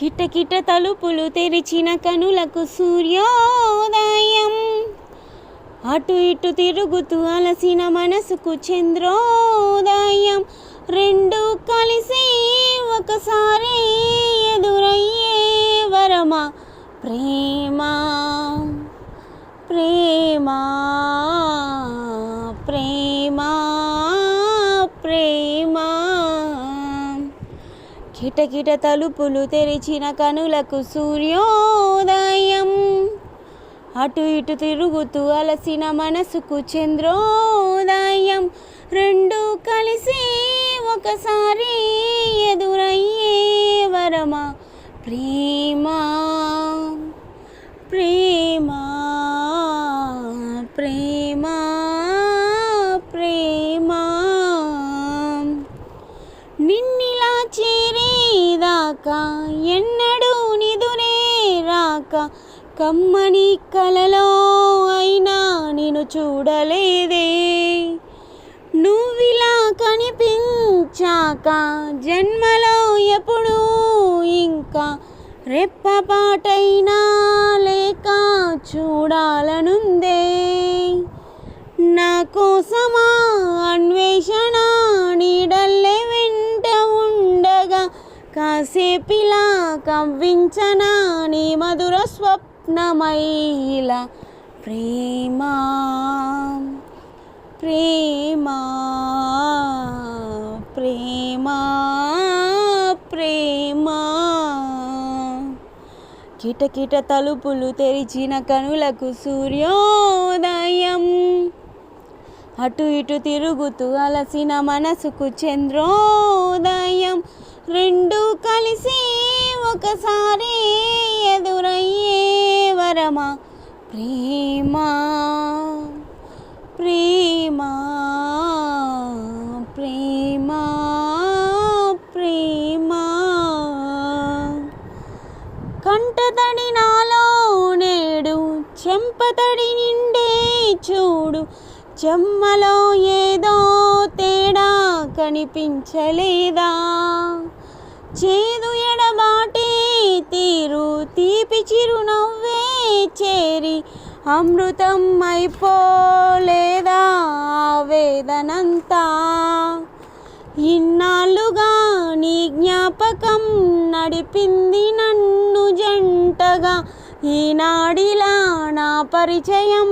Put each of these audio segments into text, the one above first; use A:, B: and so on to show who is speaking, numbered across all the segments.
A: కిటకిట తలుపులు తెరిచిన కనులకు సూర్యోదయం. అటు ఇటు తిరుగుతూ అలసిన మనసుకు చంద్రోదయం. రెండు కలిసి ఒకసారి ఎదురయ్యే వరమ ప్రేమ. కిటకిట తలుపులు తెరిచిన కనులకు సూర్యోదయం. అటు ఇటు తిరుగుతూ అలసిన మనసుకు చంద్రోదయం. రెండు కలిసి ఒకసారి ఎదురయ్యే వరమా ప్రేమ? ప్రేమ? రాక ఎన్నడూ నిదునే రాక కమ్మని కలలో అయినా నేను చూడలేదే. నువ్విలా కనిపించాక జన్మలో ఎప్పుడు ఇంకా రెప్పపాటైనా లేక చూడాలనుందే. నా కోసమా కవ్వించనా నీ మధుర స్వప్నమైల ప్రేమా. ప్రేమా ప్రేమా ప్రేమా. కిటకిట తలుపులు తెరిచిన కనులకు సూర్యోదయం. అటు ఇటు తిరుగుతూ అలసిన మనసుకు చంద్రోదయం. రెండు కలిసి ఒకసారి ఎదురయ్యే వరమా? ప్రేమ? ప్రేమ? ప్రేమ? ప్రేమ? కంటతడి నాలో నేడు చెంపతడి నిండే చూడు చెమ్మలో ఏదో కనిపించలేదా? చేదు ఎడబాటే తీరు తీపి చిరునవ్వే చేరి అమృతం అయిపోలేదా వేదనంతా? ఇన్నాళ్ళుగా నీ జ్ఞాపకం నడిపింది నన్ను జంటగా. ఈనాడిలా నా పరిచయం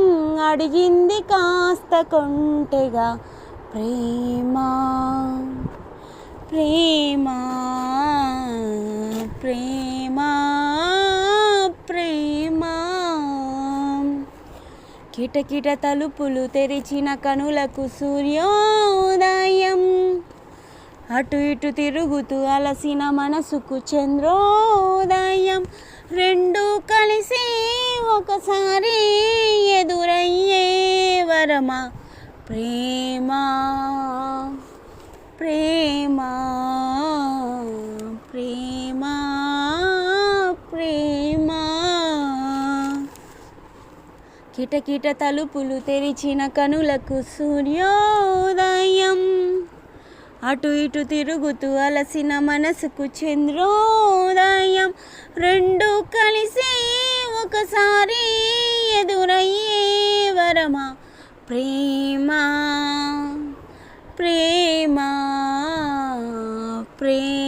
A: అడిగింది కాస్త కొంటెగా. ప్రేమ ప్రేమ ప్రేమ ప్రేమ. కిటకిట తలుపులు తెరిచిన కనులకు సూర్యోదయం. అటు ఇటు తిరుగుతూ అలసిన మనసుకు చంద్రోదయం. రెండు కలిసి ఒకసారి ఎదురయ్యే వరమా? ప్రేమ ప్రేమ ప్రేమ ప్రేమ. కిటకిట తలుపులు తెరిచిన కనులకు సూర్యోదయం. అటు ఇటు తిరుగుతూ అలసిన మనసుకు చంద్రోదయం. రెండు కలిసి ఒకసారి ప్రేమ ప్రేమ ప్రేమ